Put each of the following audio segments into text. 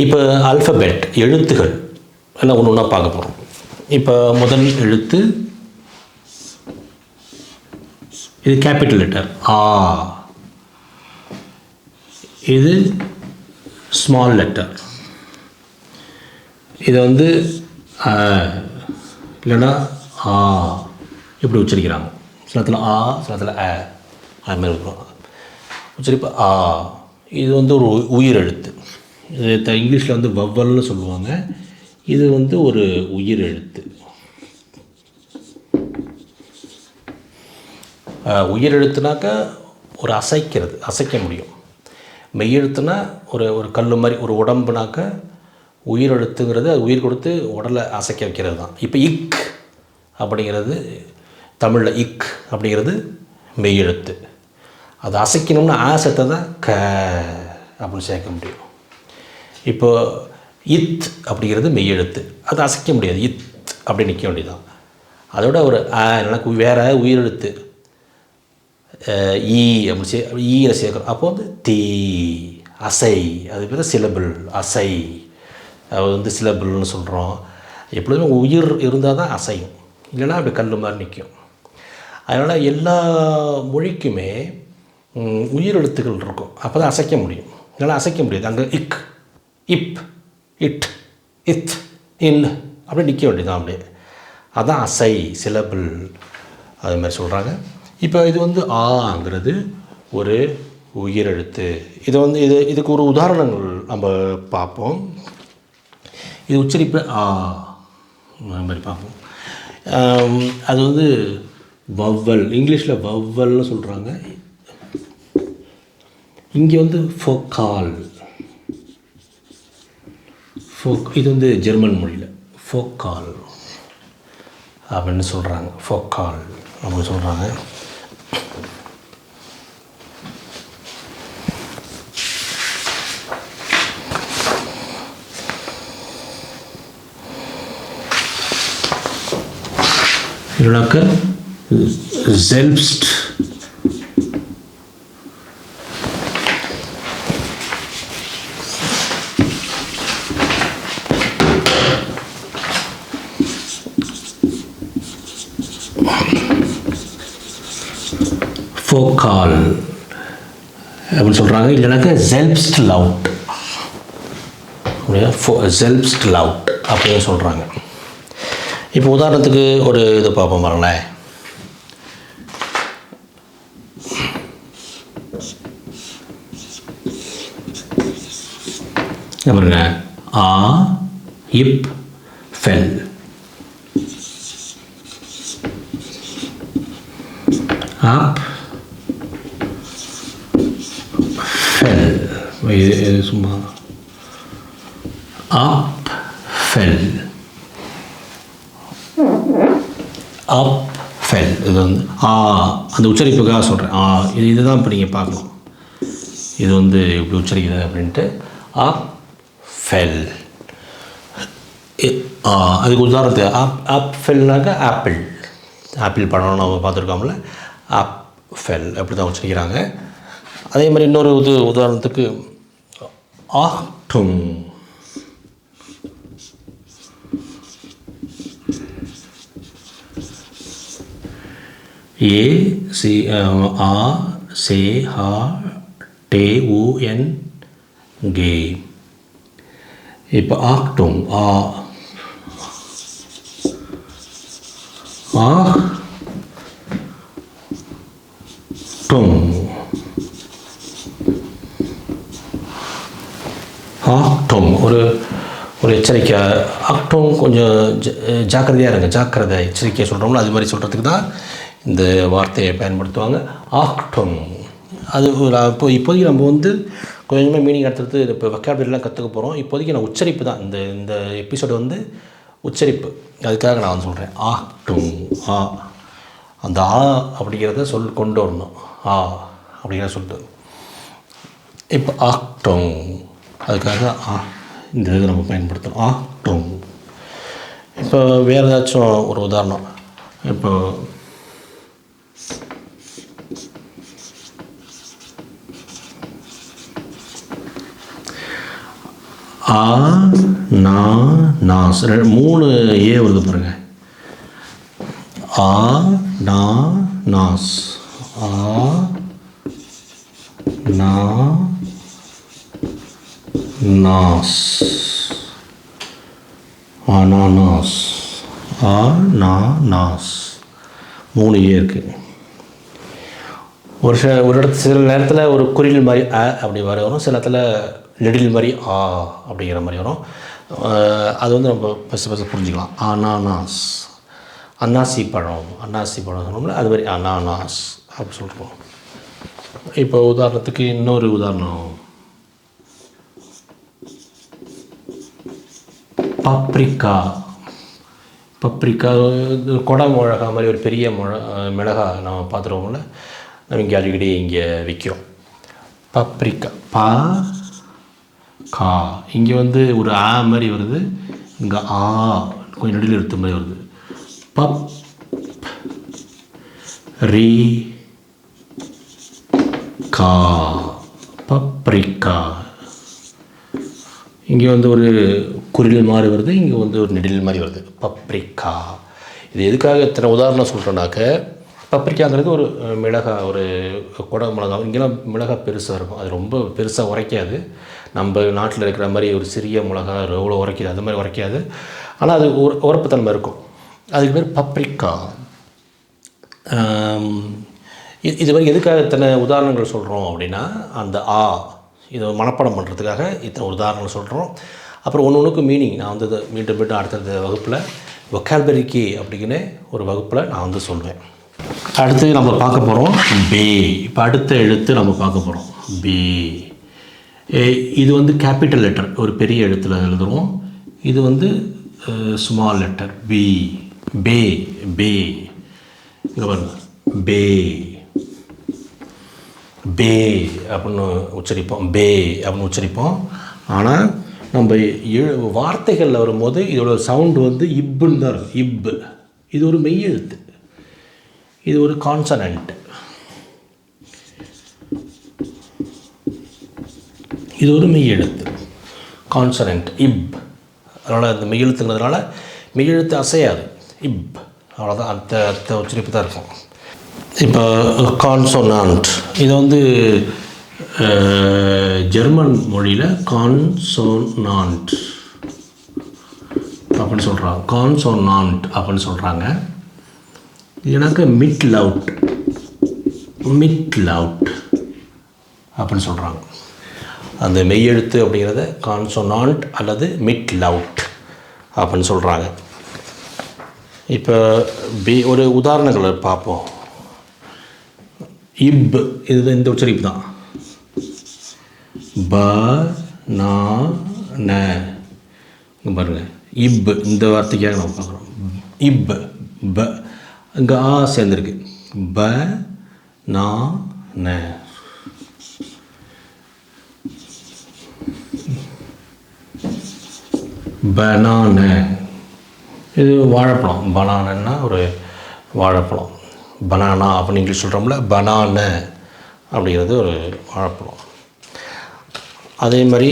இப்போ அல்ஃபபெட் எழுத்துகள். எல்லாம் ஒன்று ஒன்றா பார்க்க போகிறோம் இப்போ முதல் எழுத்து இது கேபிட்டல் லெட்டர் ஆ. இது ஸ்மால் லெட்டர் இது வந்து அ, இல்லைன்னா ஆ இப்படி உச்சரிக்கிறாங்க? சிலத்தில் ஆ சிலத்தில் ஆ அ அது மாதிரி இருக்கும். உச்சரிப்பு ஆ. இது வந்து ஒரு உ- உயிர் எழுத்து த இங்கிலீஷில் வந்து வவ்வல்னு சொல்லுவாங்க. இது வந்து ஒரு உயிர் எழுத்து உயிர் எழுத்துனாக்கா ஒரு அசைக்கிறது அசைக்க முடியும். மெய்யெழுத்துனா ஒரு ஒரு கல் மாதிரி ஒரு உடம்புனாக்க உயிர் எழுத்துங்கிறது அது உயிர் கொடுத்து உடலை அசைக்க வைக்கிறது தான். இப்போ இக் அப்படிங்கிறது தமிழில் இக் அப்படிங்கிறது மெய்யெழுத்து. அது அசைக்கணும்னு ஆசைத்தை தான் க அப்படின்னு சேர்க்க முடியும். இப்போ இத் அப்படிங்கிறது மெய்யெழுத்து அது அசைக்க முடியாது. இத் அப்படி நிற்க வேண்டியதுதான். அதோட ஒரு எனக்கு வேறு உயிரெழுத்து. ஈ அப்படி சே ஈயில் சேர்க்குறோம் அப்போ வந்து தீ அசை அது பேர் சிலபிள் அசை. அது வந்து சிலபிள்னு சொல்கிறோம் எப்பொழுதுமே உயிர் இருந்தால் தான் அசையும். இல்லைன்னா அப்படி கல் மாதிரி நிற்கும் அதனால் எல்லா மொழிக்குமே உயிர் எழுத்துக்கள் இருக்கும். அப்போ தான் அசைக்க முடியும். இல்லைன்னா அசைக்க முடியாது. அங்கே இக் இப் இட் இத் இன் அப்படியே நிற்க வேண்டியதான் அப்படியே. அதான் அசை சிலபிள் அது மாதிரி சொல்கிறாங்க இப்போ இது வந்து ஆங்கிறது ஒரு உயிரெழுத்து. இது வந்து இது இதுக்கு ஒரு உதாரணங்கள் நம்ம பார்ப்போம். இது உச்சரிப்பு ஆ மாதிரி பார்ப்போம். அது வந்து வவ்வல் இங்கிலீஷில் வவ்வல்னு சொல்கிறாங்க இங்கே வந்து ஃபோக்கால். ஃபோக் இது வந்து ஜெர்மன் மொழியில். ஃபோக்கால் அப்படின்னு சொல்கிறாங்க ஃபோக்கால் அப்படின்னு சொல்கிறாங்க இல்லைனாக்க செல்ப்ஸ்ட் ஃபோக்கால் அப்படின்னு சொல்கிறாங்க இல்லைனாக்கா ஜெல்ப்ஸ்ட் லவுட் ஃபோ ஜெல்ப்ஸ்ட் லவுட் அப்படின்னு சொல்கிறாங்க இப்போ உதாரணத்துக்கு ஒரு இது பார்ப்போம் பாருங்களேன். பாருங்க. ஆ இப் ஃபெல். அப் ஃபெல் இது இது சும்மா அப் ஃபெல் அப் ஃபெல் இது வந்து ஆ அந்த உச்சரிப்புக்காக சொல்கிறேன் ஆ ah, இது இதுதான் இப்போ நீங்கள் பார்க்கணும். இது வந்து இப்படி உச்சரிக்கிறது அப்படின்ட்டு. ஆ ஃபெல் ஆ அதுக்கு உதாரணத்துக்கு அப் அப் ஃபெல்னாக்கா ஆப்பிள் ஆப்பிள் பழம் நம்ம பார்த்துருக்கோம்ல அப் ஃபெல் அப்படி தான் உச்சரிக்கிறாங்க. அதே மாதிரி இன்னொரு இது உதாரணத்துக்கு ஆக்டும் ஏ சி ஆ சே ஹா டே உ என் கே இப்போ ஆக்டும் ஆ ஆ டும் ஆக்டும். ஒரு ஒரு எச்சரிக்கை. ஆக்டும் கொஞ்சம் ஜாக்கிரதையாக இருங்க. ஜாக்கிரதை எச்சரிக்கையை சொல்கிறோம்ல அது மாதிரி சொல்கிறதுக்கு தான் இந்த வார்த்தையை பயன்படுத்துவாங்க. ஆக்டும். அது ஒரு இப்போ இப்போதைக்கு நம்ம வந்து கொஞ்சமாக மீனிங் எடுத்துறது இப்போ வெக்காபுலரிலாம் கற்றுக்க போகிறோம் இப்போதைக்கு நான் உச்சரிப்பு தான். இந்த இந்த எபிசோடு வந்து உச்சரிப்பு. அதுக்காக நான் வந்து சொல்கிறேன் ஆக்டும். ஆ. அந்த ஆ அப்படிங்கிறத சொல் கொண்டு வரணும். ஆ அப்படிங்கிறத சொல்லிட்டு. இப்போ ஆக்டோங் அதுக்காக ஆ இந்த இதை நம்ம பயன்படுத்தணும். ஆக்டோங் இப்போ வேறு ஏதாச்சும் ஒரு உதாரணம். இப்போ ஆ நா நாஸ் மூணு ஏ வருது பாருங்க. ஆ நா நாஸ். ஆ நா நாஸ் அனானாஸ் ஆ நா நாஸ் மூணு ஏ இருக்குது ஒரு சில ஒரு இடத்து சில நேரத்தில் ஒரு குறில் மாதிரி அ அப்படி மாதிரி வரும். சில நேரத்தில் நெடில் மாதிரி ஆ அப்படிங்கிற மாதிரி வரும். அது வந்து நம்ம ஃபஸ்ட்டு ஃபஸ்ட்டு புரிஞ்சுக்கலாம். அனானாஸ் அன்னாசி பழம். அன்னாசி பழம் சொன்னோம்ல அது மாதிரி அனானாஸ் அப்படி சொல்கிறோம் இப்போ உதாரணத்துக்கு இன்னொரு உதாரணம். பப்ரிக்கா. பப்ரிக்கா இது கொடை மிளகா மாதிரி ஒரு பெரிய மிள மிளகா நம்ம பார்த்துருவோம்ல. நம்ம இங்கே அடிக்கடி இங்கே விற்கிறோம் பப்ரிக்கா. பா கா. இங்கே வந்து ஒரு ஆ மாதிரி வருது. இங்கே ஆ கொஞ்சம் நடுவில் எடுத்த மாதிரி வருது. பப் ரீ கா. பப்ரிக்கா. இங்கே வந்து ஒரு குரில் மாதிரி வருது இங்கே வந்து ஒரு நெடில் மாதிரி வருது. பப்ரிக்கா. இது எதுக்காக இத்தனை உதாரணம் சொல்கிறேன்னாக்க பப்ரிக்காங்கிறது ஒரு மிளகா ஒரு குடை மிளகா இங்கெல்லாம் மிளகா பெருசாக இருக்கும். அது ரொம்ப பெருசாக உரைக்காது. நம்ம நாட்டில் இருக்கிற மாதிரி ஒரு சிறிய மிளகா எவ்வளோ உரைக்கிது அது மாதிரி உரைக்காது. ஆனால் அது உர உரப்புத்தன்மை இருக்கும். அதுக்கு பேர் பப்ரிக்கா. இது இது மாதிரி எதுக்காக இத்தனை உதாரணங்கள் சொல்கிறோம் அப்படின்னா அந்த ஆ இதை மனப்பாடம் பண்ணுறதுக்காக இத்தனை உதாரணங்கள் சொல்கிறோம் அப்புறம் ஒன்று ஒன்றுக்கு மீனிங் நான் வந்து இதை மீண்டும் மீண்டும் அடுத்தடுத்த வகுப்பில் வொக்கால்பரிக்கி அப்படிங்கிற ஒரு வகுப்பில் நான் வந்து சொல்வேன் அடுத்து நம்ம பார்க்க போகிறோம் பே இப்போ அடுத்த எழுத்து நம்ம பார்க்க போகிறோம் பே இது வந்து கேபிட்டல் லெட்டர் ஒரு பெரிய எழுத்தில் எழுதுகிறோம் இது வந்து ஸ்மால் லெட்டர் பி பே பே இங்கே பாருங்கள் பே பே அப்படின்னு உச்சரிப்போம். பே அப்படின்னு உச்சரிப்போம். ஆனால் நம்ம எழு வார்த்தைகளில் வரும்போது இதோட சவுண்டு வந்து இப்புன்னு தான் இருக்கும். இப்பு இது ஒரு மெய்யெழுத்து இது ஒரு கான்சனண்ட்டு இது ஒரு மெய்யெழுத்து கான்சனண்ட் இப். அதனால் அந்த மெய்யெழுத்துங்கிறதுனால மெய்யெழுத்து அசையாது. இப். அவ்வளோதான் அந்த அர்த்த உச்சரிப்பு தான் இருக்கும். இப்போ கான்சோனான்ட் இது வந்து ஜெர்மன் மொழியில் கான்சோனான்ட் அப்படின்னு சொல்கிறாங்க கான்சோனான்ட் அப்படின்னு சொல்கிறாங்க எனக்கு மிட் லவுட் மிட் லவுட் அப்படின்னு சொல்கிறாங்க அந்த மெய்யெழுத்து அப்படிங்கிறத கான்சோனான்ட் அல்லது மிட் லவுட் அப்படின்னு சொல்கிறாங்க இப்போ பி ஒரு உதாரணங்களை பார்ப்போம். இப் இது இந்த உச்சரிப்பு தான். ப நா ந. இங்கே பாருங்கள் இப் இந்த வார்த்தைக்காக நம்ம பார்க்குறோம்? இப் ப. இங்கே ஆ சேர்ந்துருக்கு. ப நா ந. பனான. இது வாழைப்பழம். பனானன்னா ஒரு வாழைப்பழம். பனானா அப்படின்னு இங்கிலீஷ் சொல்கிறோம்ல பனான அப்படிங்கிறது ஒரு வாழைப்பழம் அதே மாதிரி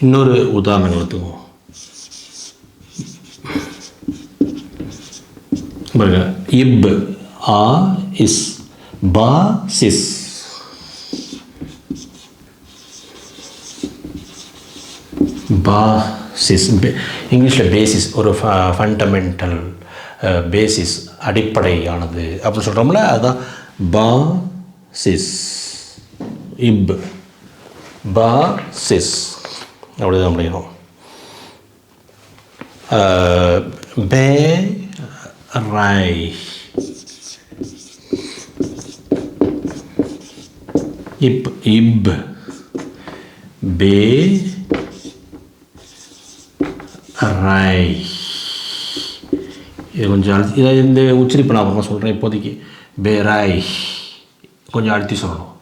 இன்னொரு உதாரணங்கள் எடுத்துக்குவோம். பாருங்க இப் ஆ இஸ் பா சிஸ். பாசிஸ் இங்கிலீஷில் பேசிஸ் ஒரு ஃபண்டமெண்டல் பேசிஸ். அடிப்படையானது. அப்படின்னு சொல்கிறோம்ல அதுதான் பா சிஸ் இப் பாசிஸ். அப்படிதான் முடியும் பே ரை. இப் இப் பே ரை. இது கொஞ்சம் அழுத்தி இதை இந்த உச்சரிப்பு நான் அப்புறமா சொல்கிறேன் இப்போதைக்கு. பேராய். கொஞ்சம் அழுத்தி சொல்லணும்.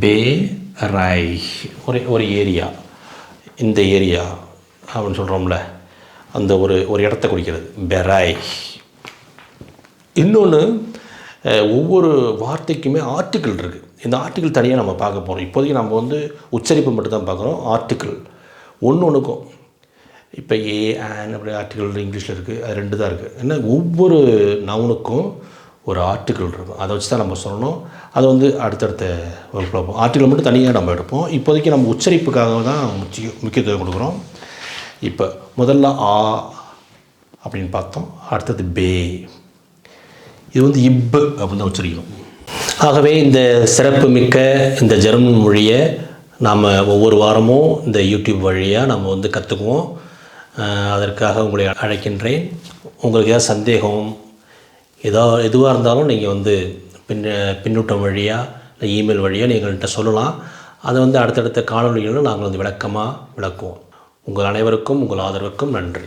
பே ராய் ஒரு ஒரு ஏரியா. இந்த ஏரியா அப்படின்னு சொல்கிறோம்ல அந்த ஒரு ஒரு இடத்த குறிக்கிறது. பெராய். இன்னொன்று ஒவ்வொரு வார்த்தைக்குமே ஆர்டிக்கிள் இருக்குது இந்த ஆர்டிக்கிள் தனியாக நம்ம பார்க்க போகிறோம் இப்போதைக்கு நம்ம வந்து உச்சரிப்பு மட்டும் தான் பார்க்குறோம். ஆர்டிக்கிள். ஒன்று ஒன்றுக்கும் இப்போ ஏ ஆன் அப்படி ஆர்டிக்கிள் இங்கிலீஷில் இருக்குது அது ரெண்டு தான் இருக்குது என்ன ஒவ்வொரு நவுனுக்கும் ஒரு ஆர்டிக்கிள் இருக்கும். அதை வச்சு தான் நம்ம சொல்லணும். அது வந்து அடுத்தடுத்த வகுப்பில் பார்ப்போம். ஆர்டிக்கிள் மட்டும் தனியாக நம்ம எடுப்போம். இப்போதைக்கு நம்ம உச்சரிப்புக்காக தான் முக்கிய முக்கியத்துவம் கொடுக்குறோம். இப்போ முதல்ல ஆ அப்படின்னு பார்த்தோம். அடுத்தது பே இது வந்து இப்பு அப்படின்னு தான் உச்சரிக்கணும். ஆகவே இந்த சிறப்பு மிக்க இந்த ஜெர்மன் மொழியை நாம் ஒவ்வொரு வாரமும் இந்த யூடியூப் வழியாக நம்ம வந்து கற்றுக்குவோம் அதற்காக உங்களை அழைக்கின்றேன். உங்களுக்கு ஏதாவது சந்தேகம் ஏதோ எதுவாக இருந்தாலும் நீங்கள் வந்து பின் பின்னூட்டம் வழியாக இல்லை இமெயில் வழியாக நீங்கள் எங்கள்கிட்ட சொல்லலாம். அதை வந்து அடுத்தடுத்த காணொலிகளில் நாங்கள் வந்து விளக்கமாக விளக்குவோம். உங்கள் அனைவருக்கும் உங்கள் ஆதரவுக்கும் நன்றி.